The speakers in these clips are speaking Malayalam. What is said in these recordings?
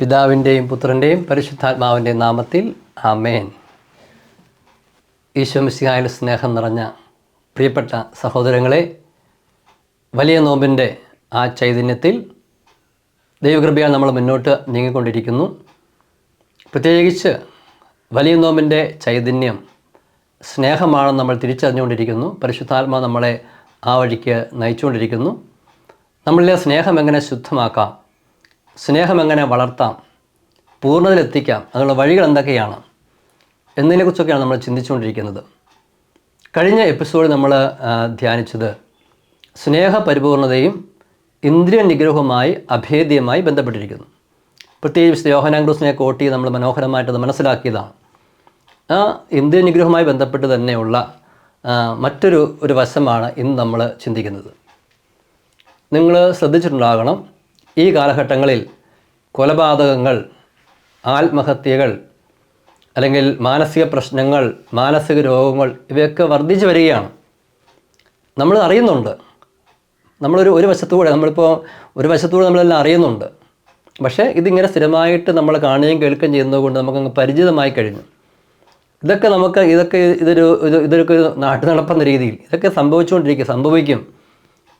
പിതാവിന്റെയും പുത്രന്റെയും പരിശുദ്ധാത്മാവിന്റെയും നാമത്തിൽ ആമേൻ. ഈശോമിശിഹായ സ്നേഹം നിറഞ്ഞ പ്രിയപ്പെട്ട സഹോദരങ്ങളെ വലിയ നോമ്പിന്റെ ആ ചൈതന്യത്തിൽ ദൈവകൃപയാൽ നമ്മൾ മുന്നോട്ട് നീങ്ങിക്കൊണ്ടിരിക്കുന്നു. പ്രത്യേകിച്ച് വലിയ നോമ്പിന്റെ ചൈതന്യം സ്നേഹമാണെന്ന് നമ്മൾ തിരിച്ചറിഞ്ഞുകൊണ്ടിരിക്കുന്നു. പരിശുദ്ധാത്മാ നമ്മളെ ആ വഴിക്ക് നയിച്ചുകൊണ്ടിരിക്കുന്നു. നമ്മളിലെ സ്നേഹം എങ്ങനെ ശുദ്ധമാക്കാം? സ്നേഹം എങ്ങനെ വളർത്താം? പൂർണതയിലെത്തിക്കാം. അതിനുള്ള വഴികൾ എന്തൊക്കെയാണ്? എന്നതിനെക്കുറിച്ചൊക്കെയാണ് നമ്മൾ ചിന്തിച്ചുകൊണ്ടിരിക്കുന്നത്. കഴിഞ്ഞ എപ്പിസോഡ് നമ്മൾ ധ്യാനിച്ചത് സ്നേഹപരിപൂർണതയും ഇന്ദ്രിയ നിഗ്രഹവുമായി അഭേദ്യമായി ബന്ധപ്പെട്ടിരിക്കുന്നു. പ്രത്യേകിച്ച് യോഹനാംഗ്രൂസിനെ കോട്ടി നമ്മൾ മനോഹരമായിട്ട് അത് മനസ്സിലാക്കിയതാണ്. ആ ഇന്ദ്രിയ നിഗ്രഹവുമായി ബന്ധപ്പെട്ട് തന്നെയുള്ള മറ്റൊരു ഒരു വശമാണ് ഇന്ന് നമ്മൾ ചിന്തിക്കുന്നത്. നിങ്ങൾ ശ്രദ്ധിച്ചിട്ടുണ്ടാകണം ഈ കാലഘട്ടങ്ങളിൽ കൊലപാതകങ്ങൾ ആത്മഹത്യകൾ അല്ലെങ്കിൽ മാനസിക പ്രശ്നങ്ങൾ മാനസിക രോഗങ്ങൾ ഇവയൊക്കെ വർദ്ധിച്ചു വരികയാണ്. നമ്മൾ അറിയുന്നുണ്ട്. നമ്മളൊരു ഒരു വശത്തുകൂടെ നമ്മളിപ്പോൾ ഒരു വശത്തുകൂടെ നമ്മളെല്ലാം അറിയുന്നുണ്ട്. പക്ഷേ ഇതിങ്ങനെ സ്ഥിരമായിട്ട് നമ്മൾ കാണുകയും കേൾക്കുകയും ചെയ്യുന്നതുകൊണ്ട് നമുക്കങ്ങ് പരിചിതമായി കഴിഞ്ഞു. ഇതൊക്കെ നമുക്ക് ഇതൊക്കെ ഇതൊരു ഇത് ഇതൊക്കെ ഒരു നാട്ടു നടപ്പെന്ന രീതിയിൽ ഇതൊക്കെ സംഭവിച്ചുകൊണ്ടിരിക്കുക സംഭവിക്കും.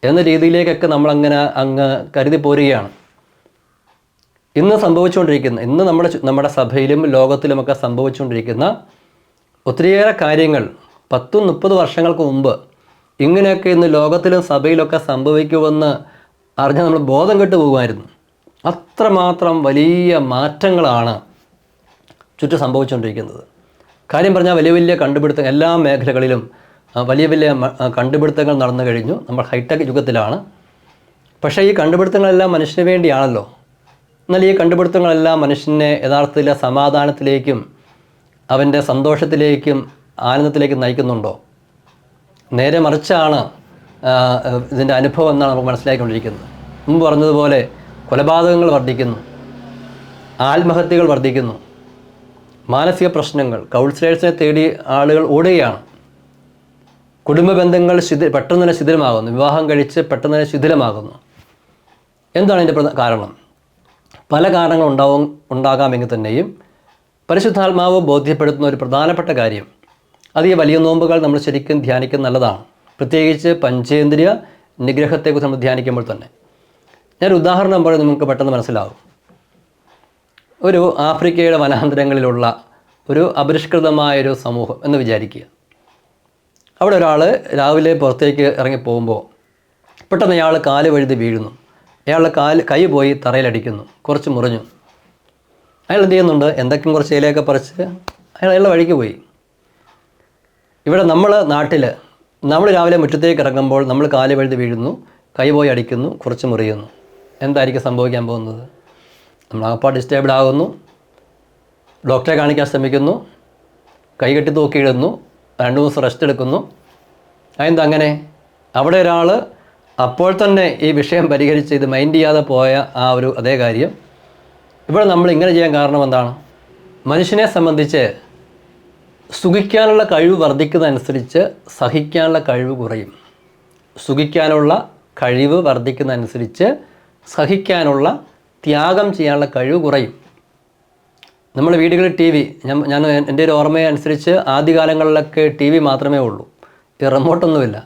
എന്ന രീതിയിലേക്കൊക്കെ നമ്മൾ അങ്ങനെ അങ്ങ് കരുതി പോരുകയാണ്. ഇന്ന് സംഭവിച്ചുകൊണ്ടിരിക്കുന്ന ഇന്ന് നമ്മുടെ നമ്മുടെ സഭയിലും ലോകത്തിലുമൊക്കെ സംഭവിച്ചുകൊണ്ടിരിക്കുന്ന ഒത്തിരിയേറെ കാര്യങ്ങൾ പത്തും മുപ്പത് വർഷങ്ങൾക്ക് മുമ്പ് ഇങ്ങനെയൊക്കെ ഇന്ന് ലോകത്തിലും സഭയിലൊക്കെ സംഭവിക്കുമെന്ന് അറിഞ്ഞാൽ നമ്മൾ ബോധം കെട്ട് പോകുമായിരുന്നു. അത്രമാത്രം വലിയ മാറ്റങ്ങളാണ് ചുറ്റും സംഭവിച്ചുകൊണ്ടിരിക്കുന്നത്. കാര്യം പറഞ്ഞാൽ വലിയ വലിയ കണ്ടുപിടുത്തം എല്ലാ മേഖലകളിലും വലിയ വലിയ കണ്ടുപിടുത്തങ്ങൾ നടന്നു കഴിഞ്ഞു. നമ്മൾ ഹൈടെക് യുഗത്തിലാണ്. പക്ഷേ ഈ കണ്ടുപിടുത്തങ്ങളെല്ലാം മനുഷ്യന് വേണ്ടിയാണല്ലോ. എന്നാൽ ഈ കണ്ടുപിടുത്തങ്ങളെല്ലാം മനുഷ്യനെ യഥാർത്ഥത്തിൽ സമാധാനത്തിലേക്കും അവന്റെ സന്തോഷത്തിലേക്കും ആനന്ദത്തിലേക്കും നയിക്കുന്നുണ്ടോ? നേരെ മറിച്ചാണ് ഇതിന്റെ അനുഭവം എന്നാണ് നമുക്ക് മനസ്സിലാക്കിക്കൊണ്ടിരിക്കുന്നത് മുമ്പ് പറഞ്ഞതുപോലെ കൊലപാതകങ്ങൾ വർദ്ധിക്കുന്നു ആത്മഹത്യകൾ വർദ്ധിക്കുന്നു മാനസിക പ്രശ്നങ്ങൾ കൗൺസിലേഴ്സിനെ തേടി ആളുകൾ ഓടുകയാണ്. കുടുംബ ബന്ധങ്ങൾ ശിഥി പെട്ടെന്ന് തന്നെ ശിഥിലമാകുന്നു. വിവാഹം കഴിച്ച് പെട്ടെന്ന് തന്നെ ശിഥിലമാകുന്നു. എന്താണ് ഇതിന്റെ കാരണം? പല കാരണങ്ങൾ ഉണ്ടാവും ഉണ്ടാകാമെങ്കിൽ തന്നെയും പരിശുദ്ധാത്മാവ് ബോധ്യപ്പെടുത്തുന്ന ഒരു പ്രധാനപ്പെട്ട കാര്യം അത് ഈ വലിയ നോമ്പുകൾ നമ്മൾ ശരിക്കും ധ്യാനിക്കുന്നത് നല്ലതാണ്. പ്രത്യേകിച്ച് പഞ്ചേന്ദ്രിയ നിഗ്രഹത്തെക്കുറിച്ച് നമ്മൾ ധ്യാനിക്കുമ്പോൾ തന്നെ. ഞാൻ ഉദാഹരണം പറയുന്നത് നമുക്ക് പെട്ടെന്ന് മനസ്സിലാവും. ഒരു ആഫ്രിക്കയുടെ വനാന്തരങ്ങളിലുള്ള ഒരു അപരിഷ്കൃതമായൊരു സമൂഹം എന്ന് വിചാരിക്കുക. അവിടെ ഒരാൾ രാവിലെ പുറത്തേക്ക് ഇറങ്ങി പോകുമ്പോൾ പെട്ടെന്ന് അയാൾ കാൽ വഴുതി വീഴുന്നു. അയാളുടെ കാൽ കൈ പോയി തറയിലടിക്കുന്നു. കുറച്ച് മുറിഞ്ഞു. അയാൾ എന്ത് ചെയ്യുന്നുണ്ട്? എന്തൊക്കെയും കുറച്ച് ഇലയൊക്കെ പറിച്ച് അയാൾ അയാളുടെ വഴിക്ക് പോയി. ഇവിടെ നമ്മൾ നാട്ടിൽ നമ്മൾ രാവിലെ മുറ്റത്തേക്ക് ഇറങ്ങുമ്പോൾ നമ്മൾ കാൽ വഴുതി വീഴുന്നു കൈ പോയി അടിക്കുന്നു കുറച്ച് മുറിയുന്നു. എന്തായിരിക്കും സംഭവിക്കാൻ പോകുന്നത്? നമ്മൾ അകപ്പാട് ഡിസ്റ്റേബിൾ ആകുന്നു. ഡോക്ടറെ കാണിക്കാൻ ശ്രമിക്കുന്നു. കൈ കെട്ടി തൂക്കിയിടുന്നു. രണ്ട് ദിവസം റെസ്റ്റ് എടുക്കുന്നു. അതെന്താ അങ്ങനെ? അവിടെ ഒരാൾ അപ്പോൾ തന്നെ ഈ വിഷയം പരിഹരിച്ച് ഇത് മൈൻഡ് ചെയ്യാതെ പോയ ആ ഒരു അതേ കാര്യം. ഇവിടെ നമ്മൾ ഇങ്ങനെ ചെയ്യാൻ കാരണം എന്താണ്? മനുഷ്യനെ സംബന്ധിച്ച് സുഖിക്കാനുള്ള കഴിവ് വർദ്ധിക്കുന്നതനുസരിച്ച് സഹിക്കാനുള്ള കഴിവ് കുറയും. സുഖിക്കാനുള്ള കഴിവ് വർദ്ധിക്കുന്നതനുസരിച്ച് സഹിക്കാനുള്ള ത്യാഗം ചെയ്യാനുള്ള കഴിവ് കുറയും. നമ്മൾ വീടുകളിൽ ടി വി. ഞാൻ എന്റെ ഒരു ഓർമ്മ അനുസരിച്ച് ആദ്യകാലങ്ങളിലൊക്കെ ടി വി മാത്രമേ ഉള്ളൂ. ഈ റിമോട്ടൊന്നുമില്ല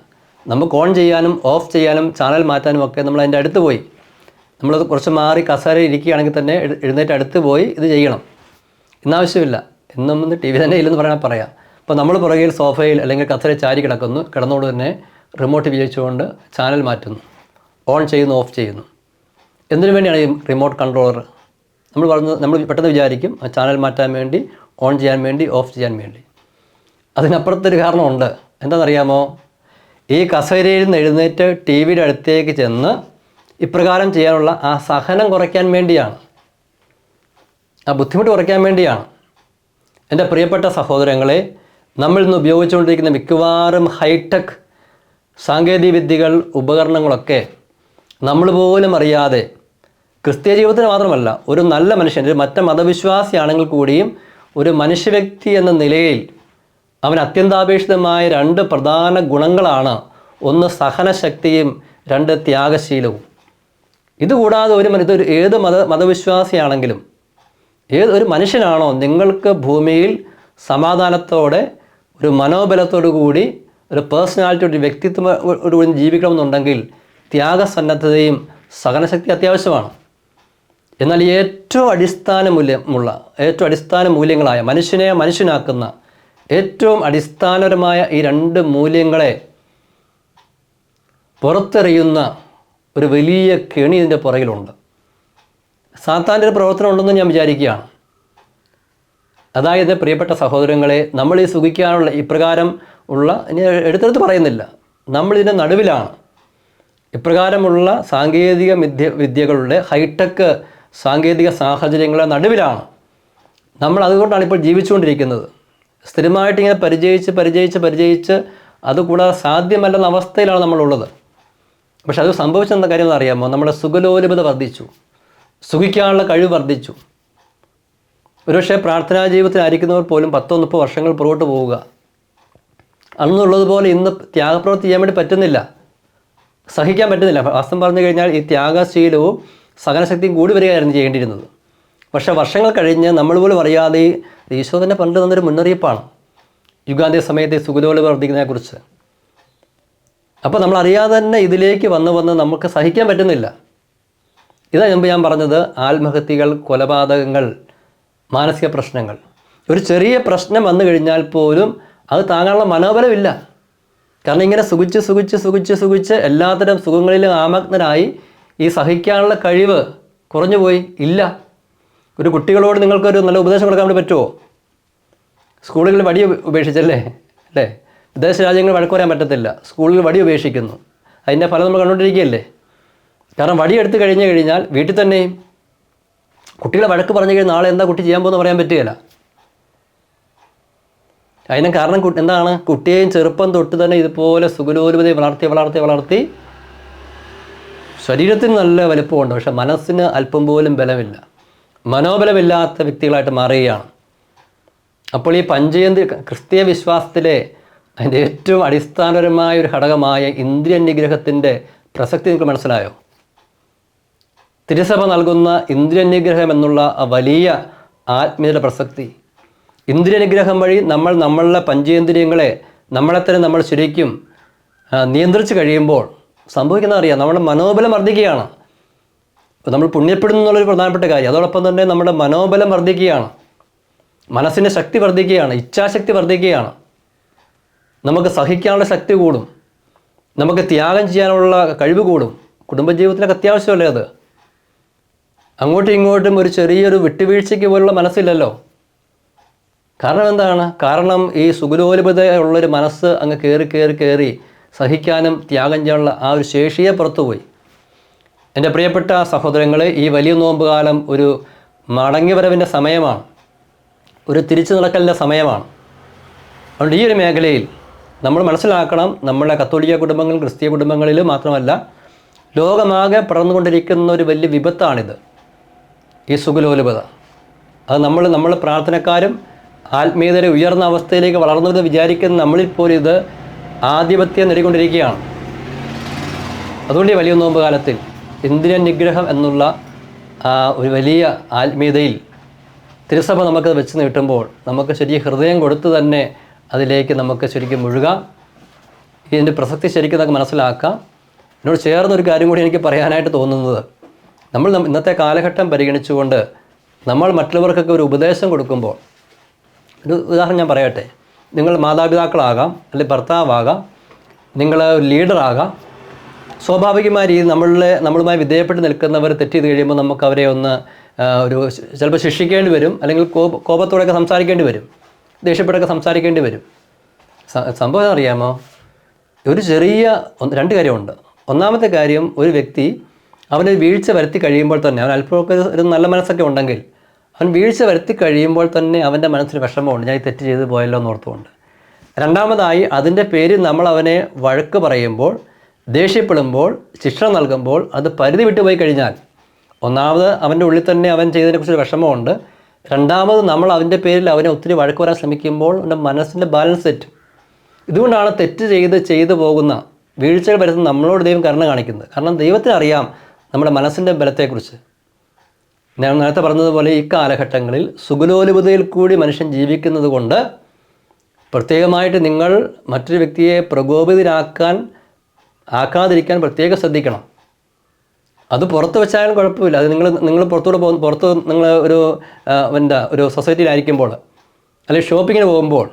നമുക്ക് ഓൺ ചെയ്യാനും ഓഫ് ചെയ്യാനും ചാനൽ മാറ്റാനും ഒക്കെ നമ്മൾ അതിന്റെ അടുത്ത് പോയി. നമ്മളത് കുറച്ച് മാറി കസേര ഇരിക്കുകയാണെങ്കിൽ തന്നെ എഴുന്നേറ്റ് അടുത്ത് പോയി ഇത് ചെയ്യണം. ഇന്നാവശ്യമില്ല ഇന്നും ഇന്ന് ടി വി തന്നെ ഇല്ലെന്ന് പറയാൻ പറയാം. അപ്പോൾ നമ്മൾ പുറകിൽ സോഫയിൽ അല്ലെങ്കിൽ കസേര ചാരി കിടക്കുന്നു. കിടന്നുകൊണ്ട് തന്നെ റിമോട്ട് ഉപയോഗിച്ചുകൊണ്ട് ചാനൽ മാറ്റുന്നു. ഓൺ ചെയ്യുന്നു ഓഫ് ചെയ്യുന്നു. എന്തിനു വേണ്ടിയാണ് ഈ റിമോട്ട് കൺട്രോളർ നമ്മൾ പറഞ്ഞ് നമ്മൾ പെട്ടെന്ന് വിചാരിക്കും ആ ചാനൽ മാറ്റാൻ വേണ്ടി ഓൺ ചെയ്യാൻ വേണ്ടി ഓഫ് ചെയ്യാൻ വേണ്ടി. അതിനപ്പുറത്തൊരു കാരണമുണ്ട്. എന്താണെന്നറിയാമോ? ഈ കസേരയിൽ നിന്ന് എഴുന്നേറ്റ് ടി വിയുടെ അടുത്തേക്ക് ചെന്ന് ഇപ്രകാരം ചെയ്യാനുള്ള ആ സഹനം കുറയ്ക്കാൻ വേണ്ടിയാണ്. ആ ബുദ്ധിമുട്ട് കുറയ്ക്കാൻ വേണ്ടിയാണ്. എന്റെ പ്രിയപ്പെട്ട സഹോദരങ്ങളെ നമ്മൾ ഇന്ന് ഉപയോഗിച്ചുകൊണ്ടിരിക്കുന്ന മിക്കവാറും ഹൈടെക് സാങ്കേതിക വിദ്യകൾ ഉപകരണങ്ങളൊക്കെ നമ്മൾ പോലും അറിയാതെ ക്രിസ്തീയ ജീവിതത്തിന് മാത്രമല്ല ഒരു നല്ല മനുഷ്യൻ ഒരു മറ്റ മതവിശ്വാസിയാണെങ്കിൽ കൂടിയും ഒരു മനുഷ്യവ്യക്തി എന്ന നിലയിൽ അവൻ അത്യന്താപേക്ഷിതമായ രണ്ട് പ്രധാന ഗുണങ്ങളാണ് ഒന്ന് സഹനശക്തിയും രണ്ട് ത്യാഗശീലവും. ഇതുകൂടാതെ ഒരു മനുഷ്യ ഒരു ഏത് മത മതവിശ്വാസിയാണെങ്കിലും ഏത് ഒരു മനുഷ്യനാണോ നിങ്ങൾക്ക് ഭൂമിയിൽ സമാധാനത്തോടെ ഒരു മനോബലത്തോടു കൂടി ഒരു പേഴ്സണാലിറ്റി ഒരു വ്യക്തിത്വത്തോടു കൂടി ജീവിക്കണമെന്നുണ്ടെങ്കിൽ ത്യാഗസന്നദ്ധതയും സഹനശക്തി അത്യാവശ്യമാണ്. എന്നാൽ ഏറ്റവും അടിസ്ഥാന മൂല്യമുള്ള ഏറ്റവും അടിസ്ഥാന മൂല്യങ്ങളായ മനുഷ്യനെ മനുഷ്യനാക്കുന്ന ഏറ്റവും അടിസ്ഥാനപരമായ ഈ രണ്ട് മൂല്യങ്ങളെ പുറത്തെറിയുന്ന ഒരു വലിയ കെണി ഇതിന്റെ പുറകിലുണ്ട്. സാത്താന്റെ ഒരു പ്രവർത്തനം ഉണ്ടെന്ന് ഞാൻ വിചാരിക്കുകയാണ്. അതായത് പ്രിയപ്പെട്ട സഹോദരങ്ങളെ നമ്മൾ ഈ സുഖിക്കാനുള്ള ഇപ്രകാരം ഉള്ള ഇനി എടുത്തെടുത്ത് പറയുന്നില്ല. നമ്മളിതിന്റെ നടുവിലാണ്. ഇപ്രകാരമുള്ള സാങ്കേതിക വിദ്യ വിദ്യകളുടെ ഹൈടെക് സാങ്കേതിക സാഹചര്യങ്ങളുടെ നടുവിലാണ്. നമ്മൾ അതുകൊണ്ടാണ് ഇപ്പോൾ ജീവിച്ചുകൊണ്ടിരിക്കുന്നത്. സ്ഥിരമായിട്ട് ഇങ്ങനെ പരിചയിച്ച് പരിചയിച്ച് പരിചയിച്ച് അതുകൂടാതെ സാധ്യമല്ലെന്ന അവസ്ഥയിലാണ് നമ്മളുള്ളത്. പക്ഷെ അത് സംഭവിച്ചെന്ന കാര്യം അറിയാമോ? നമ്മുടെ സുഖലോലുപത വർദ്ധിച്ചു. സുഖിക്കാനുള്ള കഴിവ് വർദ്ധിച്ചു. ഒരുപക്ഷെ പ്രാർത്ഥനാ ജീവിതത്തിലായിരിക്കുന്നവർ പോലും പത്തോ മുപ്പത് വർഷങ്ങൾ പുറകോട്ട് പോവുക. അന്നുള്ളതുപോലെ ഇന്ന് ത്യാഗപ്രവൃത്തി ചെയ്യാൻ വേണ്ടി പറ്റുന്നില്ല. സഹിക്കാൻ പറ്റുന്നില്ല. വാസ്തവം പറഞ്ഞു കഴിഞ്ഞാൽ ഈ ത്യാഗശീലവും സഹനശക്തിയും കൂടി വരികയായിരുന്നു ചെയ്യേണ്ടിയിരുന്നത്. പക്ഷേ വർഷങ്ങൾ കഴിഞ്ഞ് നമ്മൾ പോലും അറിയാതെ ഈശോ തന്നെ പണ്ട് തന്നൊരു മുന്നറിയിപ്പാണ്. യുഗാന്ത്യ സമയത്തെ സുഗതോൽ വർദ്ധിക്കുന്നതിനെക്കുറിച്ച്. അപ്പോൾ നമ്മൾ അറിയാതെ തന്നെ ഇതിലേക്ക് വന്ന് വന്ന് നമുക്ക് സഹിക്കാൻ പറ്റുന്നില്ല. ഇതാ മുമ്പ് ഞാൻ പറഞ്ഞത് ആത്മഹത്യകൾ കൊലപാതകങ്ങൾ മാനസിക പ്രശ്നങ്ങൾ. ഒരു ചെറിയ പ്രശ്നം വന്നു കഴിഞ്ഞാൽ പോലും അത് താങ്ങാനുള്ള മനോബലമില്ല. കാരണം ഇങ്ങനെ സുഖിച്ച് സുഖിച്ച് സുഖിച്ച് സുഖിച്ച് എല്ലാത്തരം സുഖങ്ങളിലും ആമഗ്നരായി ഈ സഹിക്കാനുള്ള കഴിവ് കുറഞ്ഞു പോയി? ഇല്ല. ഒരു കുട്ടികളോട് നിങ്ങൾക്കൊരു നല്ല ഉപദേശം കൊടുക്കാൻ വേണ്ടി പറ്റുമോ സ്കൂളുകളിൽ വടി ഉപേക്ഷിച്ചല്ലേ? അല്ലേ? വിദേശ രാജ്യങ്ങൾ വഴക്ക് പറയാൻ പറ്റത്തില്ല. സ്കൂളിൽ വടി ഉപേക്ഷിക്കുന്നു. അതിന്റെ ഫലം നമ്മൾ കണ്ടുകൊണ്ടിരിക്കുകയല്ലേ? കാരണം വടി എടുത്തു കഴിഞ്ഞു കഴിഞ്ഞാൽ വീട്ടിൽ തന്നെയും കുട്ടികളെ വഴക്ക് പറഞ്ഞു കഴിഞ്ഞാൽ നാളെ എന്താ കുട്ടി ചെയ്യാൻ പോകുന്ന പറയാൻ പറ്റുകയില്ല. അതിന് കാരണം എന്താണ്? കുട്ടിയെയും ചെറുപ്പം തൊട്ട് തന്നെ ഇതുപോലെ സുഖലോലുപതയെ വളർത്തി വളർത്തി വളർത്തി ശരീരത്തിന് നല്ല വലിപ്പമുണ്ട് പക്ഷെ മനസ്സിന് അല്പം പോലും ബലമില്ല. മനോബലമില്ലാത്ത വ്യക്തികളായിട്ട് മാറുകയാണ്. അപ്പോൾ ഈ പഞ്ചയന്തി ക്രിസ്തീയ വിശ്വാസത്തിലെ അതിന്റെ ഏറ്റവും അടിസ്ഥാനപരമായ ഒരു ഘടകമായ ഇന്ദ്രിയ നിഗ്രഹത്തിന്റെ പ്രസക്തി നിങ്ങൾക്ക് മനസ്സിലായോ? തിരുസഭ നൽകുന്ന ഇന്ദ്രിയ നിഗ്രഹം എന്നുള്ള വലിയ ആത്മീയത പ്രസക്തി. ഇന്ദ്രിയ നിഗ്രഹം വഴി നമ്മൾ നമ്മളുടെ പഞ്ചേന്ദ്രിയങ്ങളെ നമ്മളെ തന്നെ നമ്മൾ ശരിക്കും നിയന്ത്രിച്ച് കഴിയുമ്പോൾ സംഭവിക്കുന്നത് അറിയാം നമ്മുടെ മനോബലം വർദ്ധിക്കുകയാണ്. നമ്മൾ പുണ്യപ്പെടുന്നു എന്നുള്ളൊരു പ്രധാനപ്പെട്ട കാര്യം. അതോടൊപ്പം തന്നെ നമ്മുടെ മനോബലം വർദ്ധിക്കുകയാണ്. മനസ്സിന്റെ ശക്തി വർദ്ധിക്കുകയാണ്. ഇച്ഛാശക്തി വർദ്ധിക്കുകയാണ്. നമുക്ക് സഹിക്കാനുള്ള ശക്തി കൂടും. നമുക്ക് ത്യാഗം ചെയ്യാനുള്ള കഴിവ് കൂടും. കുടുംബജീവിതത്തിനൊക്കെ അത്യാവശ്യമല്ലേ അത്? അങ്ങോട്ടും ഇങ്ങോട്ടും ഒരു ചെറിയൊരു വിട്ടുവീഴ്ചയ്ക്ക് പോലുള്ള മനസ്സില്ലല്ലോ. കാരണം എന്താണ്? കാരണം ഈ സുഗുലോലുപതയുള്ളൊരു മനസ്സ് അങ്ങ് കയറി കയറി കയറി സഹിക്കാനും ത്യാഗം ചെയ്യാനുള്ള ആ ഒരു ശേഷിയെ പുറത്തുപോയി. എന്റെ പ്രിയപ്പെട്ട സഹോദരങ്ങളെ ഈ വലിയ നോമ്പ് കാലം ഒരു മടങ്ങിവരവിന്റെ സമയമാണ്. ഒരു തിരിച്ചു നടക്കലിന്റെ സമയമാണ്. അതുകൊണ്ട് ഈ ഒരു മേഖലയിൽ നമ്മൾ മനസ്സിലാക്കണം നമ്മുടെ കത്തോലിക്ക കുടുംബങ്ങൾ ക്രിസ്തീയ കുടുംബങ്ങളിൽ മാത്രമല്ല ലോകമാകെ പടർന്നുകൊണ്ടിരിക്കുന്ന ഒരു വലിയ വിപത്താണിത്. ഈ സുഖലോലുപത. അത് നമ്മൾ നമ്മൾ പ്രാർത്ഥനക്കാരും ആത്മീയതയുടെ ഉയർന്ന അവസ്ഥയിലേക്ക് വളർന്നുവെന്ന് വിചാരിക്കുന്ന നമ്മളിൽ പോലും ഇത് ആധിപത്യം നേടിക്കൊണ്ടിരിക്കുകയാണ്. അതുകൊണ്ട് വലിയ നോമ്പ് കാലത്തിൽ ഇന്ദ്രിയ നിഗ്രഹം എന്നുള്ള ഒരു വലിയ ആത്മീയതയിൽ തിരുസഭ നമുക്ക് വെച്ച് നീട്ടുമ്പോൾ നമുക്ക് ശരിക്കും ഹൃദയം കൊടുത്ത് തന്നെ അതിലേക്ക് നമുക്ക് ശരിക്കും മുഴുകാം. ഇതിന്റെ പ്രസക്തി ശരിക്കും നമുക്ക് മനസ്സിലാക്കാം. എന്നോട് ചേർന്നൊരു കാര്യം കൂടി എനിക്ക് പറയാനായിട്ട് തോന്നുന്നത് നമ്മൾ ഇന്നത്തെ കാലഘട്ടം പരിഗണിച്ചുകൊണ്ട് നമ്മൾ മറ്റുള്ളവർക്കൊക്കെ ഒരു ഉപദേശം കൊടുക്കുമ്പോൾ ഒരു ഉദാഹരണം ഞാൻ പറയട്ടെ. നിങ്ങൾ മാതാപിതാക്കളാകാം അല്ലെങ്കിൽ ഭർത്താവാകാം നിങ്ങൾ ലീഡറാകാം. സ്വാഭാവികമായ രീതിയിൽ നമ്മളിലെ നമ്മളുമായി വിധേയപ്പെട്ട് നിൽക്കുന്നവർ തെറ്റ് ചെയ്ത് കഴിയുമ്പോൾ നമുക്ക് അവരെ ഒന്ന് ഒരു ചിലപ്പോൾ ശിക്ഷിക്കേണ്ടി വരും അല്ലെങ്കിൽ കോപ കോപത്തോടെയൊക്കെ സംസാരിക്കേണ്ടി വരും ദേഷ്യപ്പെട്ടൊക്കെ സംസാരിക്കേണ്ടി വരും. സംഭവം അറിയാമോ? ഒരു ചെറിയ രണ്ട് കാര്യമുണ്ട്. ഒന്നാമത്തെ കാര്യം ഒരു വ്യക്തി അവനൊരു വീഴ്ച വരുത്തി കഴിയുമ്പോൾ തന്നെ അവൻ അല്പമൊക്കെ ഒരു നല്ല മനസ്സൊക്കെ ഉണ്ടെങ്കിൽ അവൻ വീഴ്ച വരുത്തി കഴിയുമ്പോൾ തന്നെ അവന്റെ മനസ്സിന് വിഷമമുണ്ട്. ഞാൻ തെറ്റ് ചെയ്ത് പോയല്ലോ എന്ന് ഓർത്തുകൊണ്ട്. രണ്ടാമതായി അതിന്റെ പേര് നമ്മൾ അവനെ വഴക്ക് പറയുമ്പോൾ ദേഷ്യപ്പെടുമ്പോൾ ശിക്ഷ നൽകുമ്പോൾ അത് പരിധി വിട്ടുപോയി കഴിഞ്ഞാൽ ഒന്നാമത് അവന്റെ ഉള്ളിൽ തന്നെ അവൻ ചെയ്തതിനെക്കുറിച്ച് വിഷമമുണ്ട്. രണ്ടാമത് നമ്മൾ അവന്റെ പേരിൽ അവനെ ഒത്തിരി വഴക്ക് വരാൻ ശ്രമിക്കുമ്പോൾ അവന്റെ മനസ്സിന്റെ ബാലൻസ് തെറ്റും. ഇതുകൊണ്ടാണ് തെറ്റ് ചെയ്ത് ചെയ്തു പോകുന്ന വീഴ്ചകൾ വരുത്തുന്ന നമ്മളോട് ദൈവം കരുണ കാണിക്കുന്നത്. കാരണം ദൈവത്തിനറിയാം നമ്മുടെ മനസ്സിന്റെ ബലത്തെക്കുറിച്ച്. ഞാൻ നേരത്തെ പറഞ്ഞതുപോലെ ഈ കാലഘട്ടങ്ങളിൽ സുഗലോലുപതയിൽ കൂടി മനുഷ്യൻ ജീവിക്കുന്നത് കൊണ്ട് പ്രത്യേകമായിട്ട് നിങ്ങൾ മറ്റൊരു വ്യക്തിയെ പ്രകോപിതരാക്കാൻ ആക്കാതിരിക്കാൻ പ്രത്യേകം ശ്രദ്ധിക്കണം. അത് പുറത്ത് വെച്ചാലും കുഴപ്പമില്ല. അത് നിങ്ങൾ നിങ്ങൾ പുറത്തൂടെ പോകുന്ന പുറത്ത് നിങ്ങൾ ഒരു എന്താ ഒരു സൊസൈറ്റിയിലായിരിക്കുമ്പോൾ അല്ലെങ്കിൽ ഷോപ്പിങ്ങിന് പോകുമ്പോൾ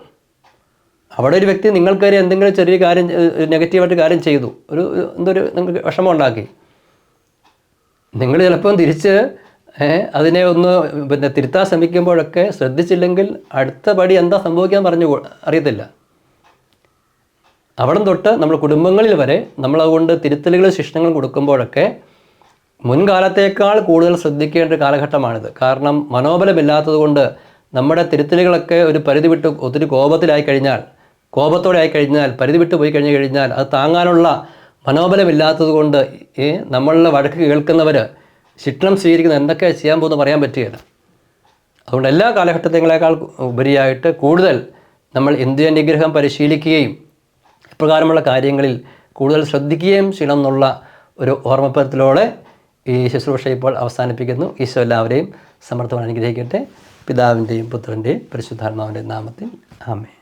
അവിടെ ഒരു വ്യക്തി നിങ്ങൾക്കൊരു എന്തെങ്കിലും ചെറിയ കാര്യം നെഗറ്റീവായിട്ട് കാര്യം ചെയ്തു. ഒരു എന്തൊരു നിങ്ങൾക്ക് വിഷമം ഉണ്ടാക്കി. നിങ്ങൾ ചിലപ്പം തിരിച്ച് അതിനെ ഒന്ന് പിന്നെ തിരുത്താൻ ശ്രമിക്കുമ്പോഴൊക്കെ ശ്രദ്ധിച്ചില്ലെങ്കിൽ അടുത്ത പടി എന്താ സംഭവിക്കാൻ പറഞ്ഞു അറിയത്തില്ല. അവിടം തൊട്ട് നമ്മൾ കുടുംബങ്ങളിൽ വരെ നമ്മൾ അതുകൊണ്ട് ശിക്ഷണങ്ങളും കൊടുക്കുമ്പോഴൊക്കെ മുൻകാലത്തേക്കാൾ കൂടുതൽ ശ്രദ്ധിക്കേണ്ട ഒരു കാലഘട്ടമാണിത്. കാരണം മനോബലമില്ലാത്തത് കൊണ്ട് നമ്മുടെ തിരുത്തലുകളൊക്കെ ഒരു പരിധി വിട്ട് ഒത്തിരി കോപത്തിലായി കഴിഞ്ഞാൽ കോപത്തോടെ ആയി കഴിഞ്ഞാൽ പരിധി വിട്ട് പോയി കഴിഞ്ഞു കഴിഞ്ഞാൽ അത് താങ്ങാനുള്ള മനോബലമില്ലാത്തത് കൊണ്ട് ഈ നമ്മളുടെ വഴക്ക് കേൾക്കുന്നവർ ശിക്ഷണം സ്വീകരിക്കുന്ന എന്തൊക്കെ ചെയ്യാൻ പോകുന്നു പറയാൻ പറ്റുകയില്ല. അതുകൊണ്ട് എല്ലാ കാലഘട്ടങ്ങളെക്കാൾ ഉപരിയായിട്ട് കൂടുതൽ നമ്മൾ ഇന്ത്യ നിഗ്രഹം പരിശീലിക്കുകയും ഇപ്രകാരമുള്ള കാര്യങ്ങളിൽ കൂടുതൽ ശ്രദ്ധിക്കുകയും ചെയ്യണം എന്നുള്ള ഒരു ഓർമ്മപ്പെടുത്തലോടെ ഈ ശുശ്രൂഷ ഇപ്പോൾ അവസാനിപ്പിക്കുന്നു. ഈശോ എല്ലാവരെയും സമർത്ഥമായി അനുഗ്രഹിക്കട്ടെ. പിതാവിന്റെയും പുത്രന്റെയും പരിശുദ്ധാത്മാവിന്റെയും നാമത്തിൽ ആമേ